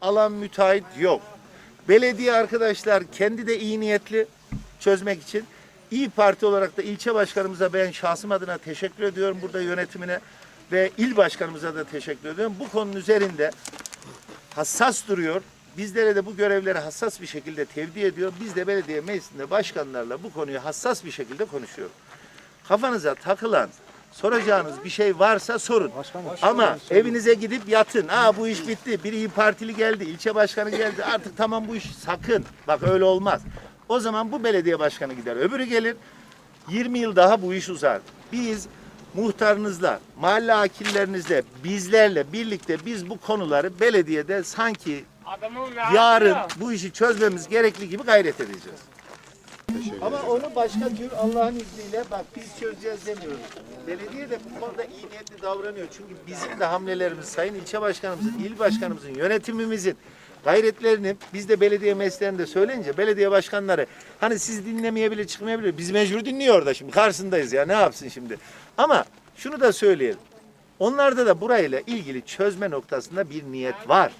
alan müteahhit yok. Belediye arkadaşlar kendi de iyi niyetli çözmek için. İyi Parti olarak da ilçe başkanımıza ben şahsım adına teşekkür ediyorum burada yönetimine ve il başkanımıza da teşekkür ediyorum. Bu konunun üzerinde hassas duruyor. Bizlere de bu görevleri hassas bir şekilde tevdi ediyor. Biz de belediye meclisinde başkanlarla bu konuyu hassas bir şekilde konuşuyoruz. Kafanıza takılan, soracağınız bir şey varsa sorun. Ama evinize gidip yatın. Aa bu iş bitti. Bir iyi partili geldi, ilçe başkanı geldi. Artık tamam bu iş sakın. Bak öyle olmaz. O zaman bu belediye başkanı gider. Öbürü gelir. 20 yıl daha bu iş uzar. Biz muhtarınızla, mahalle akillerinizle, bizlerle birlikte biz bu konuları belediyede sanki yarın bu işi çözmemiz gerekli gibi gayret edeceğiz. Ama onu başka tür Allah'ın izniyle bak biz çözeceğiz demiyoruz. Belediye de bu konuda iyi niyetli davranıyor. Çünkü bizim de hamlelerimiz Sayın İlçe Başkanımızın, il Başkanımızın, yönetimimizin gayretlerini biz de belediye mesleğinde söyleyince belediye başkanları hani siz dinlemeyebilir çıkmayabilir. Biz mecbur dinliyor orada şimdi karşısındayız ya ne yapsın şimdi. Ama şunu da söyleyelim. Onlarda da burayla ilgili çözme noktasında bir niyet var.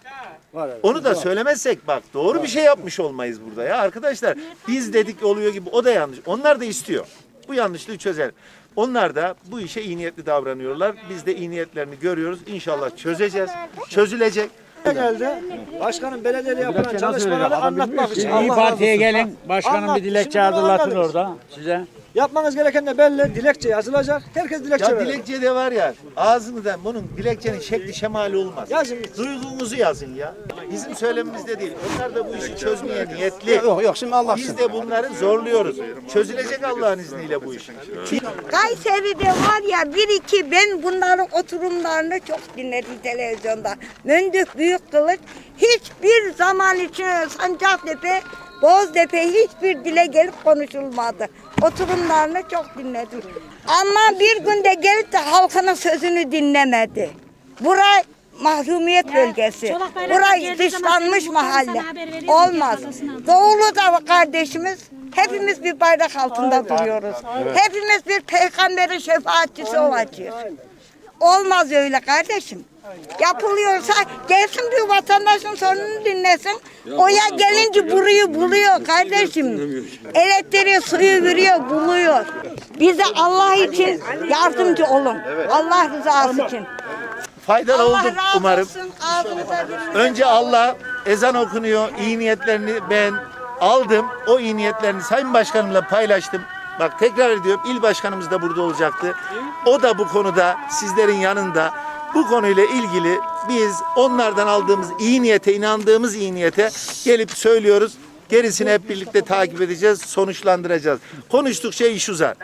Var evet. Onu da söylemezsek bak doğru bir şey yapmış olmayız burada ya arkadaşlar. Biz dedik oluyor gibi o da yanlış. Onlar da istiyor. Bu yanlışlığı çözelim. Onlar da bu işe iyi niyetli davranıyorlar. Biz de iyi niyetlerini görüyoruz. İnşallah çözeceğiz. Çözülecek. geldi. Başkanın belediyede yapılan çalışmaları anlatmak için. İyi Allah razı Parti'ye olsun. gelin. Başkanım Anlat. bir dilekçe Şimdi bunu hazırlasın anladınız. orada size. Yapmanız gereken de belli. Dilekçe yazılacak. Herkes dilekçe Ya verecek. dilekçe de var ya ağzınızdan bunun dilekçenin şekli şemali olmaz. Yazın. Duygunuzu yazın ya. Bizim söylemimizde değil. Onlar da bu işi çözmeye niyetli. Yok yok şimdi Allah Biz de bunları zorluyoruz. Çözülecek Allah'ın izniyle bu iş. Kayseri'de var ya bir iki ben bunların oturumlarını çok dinledim televizyonda. Mündük Büyük Kılıç hiçbir zaman için Sancaktepe, Boztepe hiçbir dile gelip konuşulmadı. Oturumlarını çok dinledim. Ama bir günde gelip de halkının sözünü dinlemedi. Burası mahrumiyet bölgesi. Çolak Bayraktar Burayı dışlanmış mahalle. Olmaz. Doğulu da kardeşimiz hepimiz bir bayrak altında duruyoruz. Hepimiz bir peygamberin şefaatçisi olacağız. Olmaz öyle kardeşim. Yapılıyorsa gelsin bir vatandaşın sorununu dinlesin. Oya gelince burayı buluyor kardeşim. Elektriği suyu veriyor buluyor. Bize Allah için yardımcı olun. Allah rızası için. Faydalı Allah olduk razı umarım. olsun. Ağzınıza dilinize Önce Allah ezan okunuyor. iyi niyetlerini ben aldım. O iyi niyetlerini Sayın Başkanımla paylaştım. Bak tekrar ediyorum il başkanımız da burada olacaktı. O da bu konuda sizlerin yanında. Bu konuyla ilgili biz onlardan aldığımız iyi niyete, inandığımız iyi niyete gelip söylüyoruz. Gerisini hep birlikte takip edeceğiz, sonuçlandıracağız. Konuştukça iş uzar.